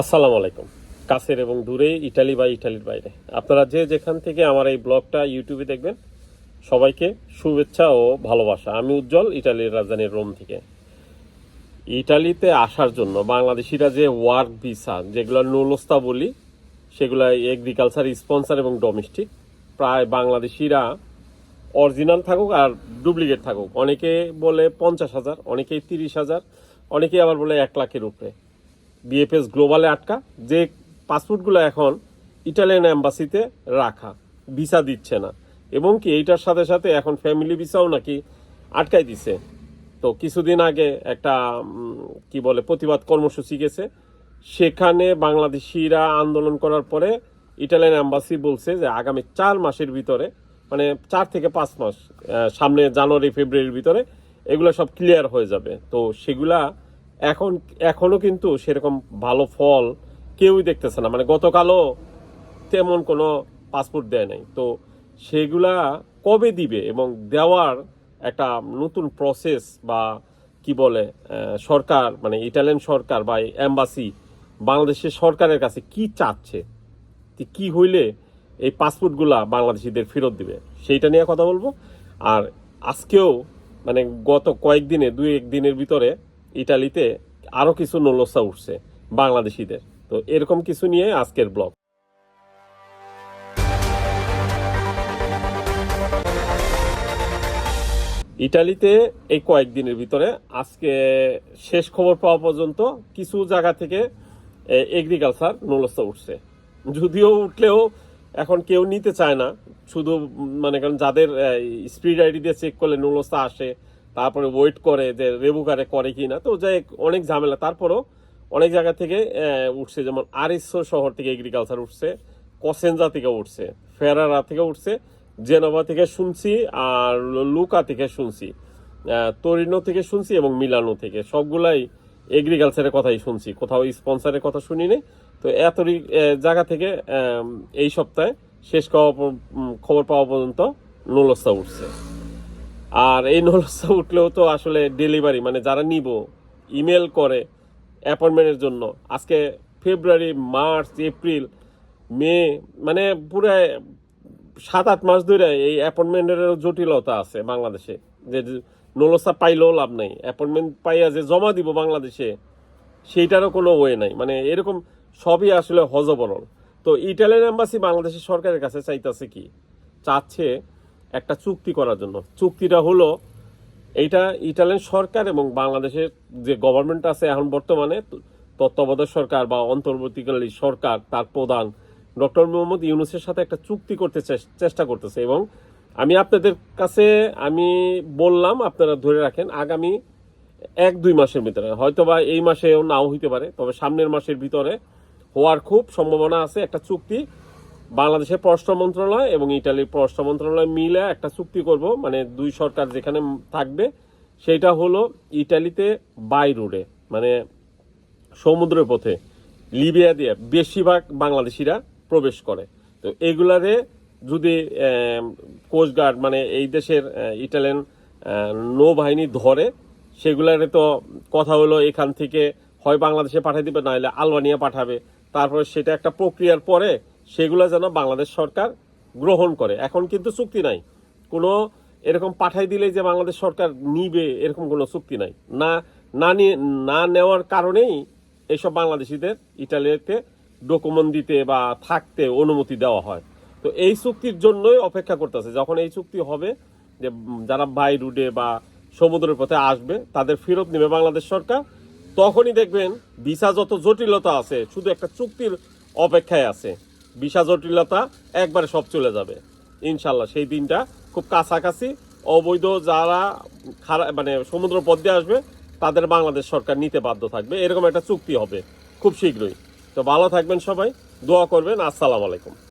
আসসালামু আলাইকুম। কাছের এবং দূরে, ইটালি বা ইটালির বাইরে। আপনারা যে যেখান থেকে আমার এই ব্লগটা, ইউটিউবে দেখবেন, সবাইকে শুভেচ্ছা ও ভালোবাসা। আমি উজ্জ্বল, ইটালির রাজধানীর রোম থেকে। ইটালিতে আসার জন্য বাংলাদেশিরা যে ওয়ার্ক ভিসা, যেগুলো নুলস্তা বলি, সেগুলো এগ্রিকালচার স্পন্সর এবং ডোমেস্টিক প্রায় বাংলাদেশিরা অরিজিনাল থাকুক আর ডুপ্লিকেট থাকুক। অনেকে বলে পঞ্চাশ হাজার, অনেকেই তিরিশ হাজার, অনেকেই আবার বলে এক লাখের উপরে। বিএফএস গ্লোবালে আটকা, যে পাসপোর্টগুলো এখন ইটালিয়ান অ্যাম্বাসিতে রাখা ভিসা দিচ্ছে না। এবং কি এইটার সাথে সাথে এখন ফ্যামিলি ভিসাও নাকি আটকাই দিছে। তো কিছুদিন আগে একটা কি বলে, প্রতিবাদ কর্মসূচি গেছে। সেখানে বাংলাদেশিরা আন্দোলন করার পরে ইটালিয়ান অ্যাম্বাসি বলছে যে আগামী চার মাসের ভিতরে মানে চার থেকে পাঁচ মাস সামনে জানুয়ারি, ফেব্রুয়ারির ভিতরে এগুলো সব ক্লিয়ার হয়ে যাবে। তো সেগুলা এখন, এখনও কিন্তু সেরকম ভালো ফল কেউই দেখতেছে না। মানে গতকালও তেমন কোনো পাসপোর্ট দেয় নাই। তো সেগুলা কবে দিবে এবং দেওয়ার একটা নতুন প্রসেস বা কি বলে সরকার মানে ইটালিয়ান সরকার বা অ্যাম্বাসি বাংলাদেশের সরকারের কাছে কি চাচ্ছে? কি হইলে এই পাসপোর্টগুলা বাংলাদেশিদের ফেরত দিবে? সেইটা নিয়ে কথা বলব। আর আজকেও মানে গত কয়েকদিনে দুই এক দিনের ভিতরে ইটালিতে আরও কিছু নলসা উঠছে, বাংলাদেশিদের। তো এরকম কিছু নিয়ে আজকের ব্লগ। ইটালিতে এই কয়েকদিনের ভিতরে আজকে শেষ খবর পাওয়া পর্যন্ত কিছু জায়গা থেকে এগ্রিকালচার নলস্তা উঠছে। যদিও উঠলেও এখন কেউ নিতে চায় না। শুধু মানে কারণ যাদের স্পিড আইডি দিয়ে চেক করলে নলস্তা আসে তারপরে ওয়েট করে যে রেবুকারে করে কি না তো যাই অনেক ঝামেলা। তারপরও অনেক জায়গা থেকে উঠছে, যেমন আরিসো শহর থেকে এগ্রিকালচার উঠছে, কসেনজা থেকে উঠছে, ফেরারা থেকে উঠছে, জেনোভা থেকে শুনছি, আর লুকা থেকে শুনছি তোরিনো থেকে শুনছি এবং মিলানো থেকে। সবগুলাই এগ্রিকালচারের কথাই শুনছি, কোথাও স্পন্সরের কথা শুনিনি। তো এতই জায়গা থেকে এই সপ্তাহে শেষ খবর পাওয়া পর্যন্ত নলস্তা উঠছে। আর এই নলস্তা উঠলেও তো আসলে ডেলিভারি মানে যারা নিব ইমেল করে অ্যাপয়েন্টমেন্টের জন্য। আজকে ফেব্রুয়ারি মার্চ এপ্রিল মে মানে পুরো সাত, আট মাস ধরে এই অ্যাপয়েন্টমেন্টের জটিলতা আছে বাংলাদেশে। যে নলসা পাইলেও লাভ নাই অ্যাপয়েন্টমেন্ট পাইয়া যে জমা দিব বাংলাদেশে, সেইটারও কোনো ওয়ে নাই। মানে এরকম সবই আসলে হজবরল। তো ইটালিয়ান এম্বাসি বাংলাদেশের সরকারের কাছে চাইতেছে কি? চাচ্ছে একটা চুক্তি করার জন্য। চুক্তিটা হলো, এইটা ইটালিয়ান সরকার এবং বাংলাদেশের যে গভর্নমেন্ট আছে এখন বর্তমানে, তত্ত্বাবধায়ক সরকার বা অন্তর্বর্তীকালীন সরকার, তার প্রধান ডক্টর মোহাম্মদ ইউনুসের সাথে একটা চুক্তি করতে চেষ্টা করতেছে এবং আমি আপনাদের কাছে আমি বললাম, আপনারা ধরে রাখেন, আগামী এক দুই মাসের ভিতরে। হয়তো বা এই মাসেও নাও হইতে পারে, তবে সামনের মাসের ভিতরে হওয়ার খুব সম্ভাবনা আছে একটা চুক্তি। বাংলাদেশের পররাষ্ট্র মন্ত্রণালয় এবং ইটালির পররাষ্ট্র মন্ত্রণালয় মিলে একটা চুক্তি করব মানে দুই সরকার যেখানে থাকবে সেটা হলো ইটালিতে বাই রোডে মানে সমুদ্রের পথে, লিবিয়া দিয়ে বেশিরভাগ বাংলাদেশিরা প্রবেশ করে। তো এগুলারে যদি কোস্টগার্ড মানে এই দেশের ইটালিয়ান নৌবাহিনী ধরে, সেগুলারে তো কথা হলো এখান থেকে হয় বাংলাদেশে পাঠিয়ে দিবে, নাহলে আলবানিয়া পাঠাবে। তারপরে সেটা একটা প্রক্রিয়ার পরে সেগুলো যেন বাংলাদেশ সরকার গ্রহণ করে। এখন কিন্তু চুক্তি নাই। কোনো এরকম পাঠাই দিলে যে বাংলাদেশ সরকার নিবে, এরকম কোনো চুক্তি নাই। না না নিয়ে, না নেওয়ার কারণেই এইসব বাংলাদেশিদের ইটালিতে ডকুমেন্ট দিতে বা থাকতে অনুমতি দেওয়া হয়। তো এই চুক্তির জন্যই অপেক্ষা করতেছে। যখন এই চুক্তি হবে যে যারা বাই রুডে বা সমুদ্রের পথে আসবে, তাদের ফেরত নেবে বাংলাদেশ সরকার, তখনই দেখবেন ভিসা যত জটিলতা আছে, শুধু একটা চুক্তির অপেক্ষায় আছে। ভিসা জটিলতা একবারে সব চলে যাবে। ইনশাল্লাহ সেই দিনটা খুব কাছাকাছি। অবৈধ যারা খারাপ মানে সমুদ্র পথ দিয়ে আসবে, তাদের বাংলাদেশ সরকার নিতে বাধ্য থাকবে। এরকম একটা চুক্তি হবে খুব শীঘ্রই। তো ভালো থাকবেন সবাই, দোয়া করবেন। আসসালামু আলাইকুম।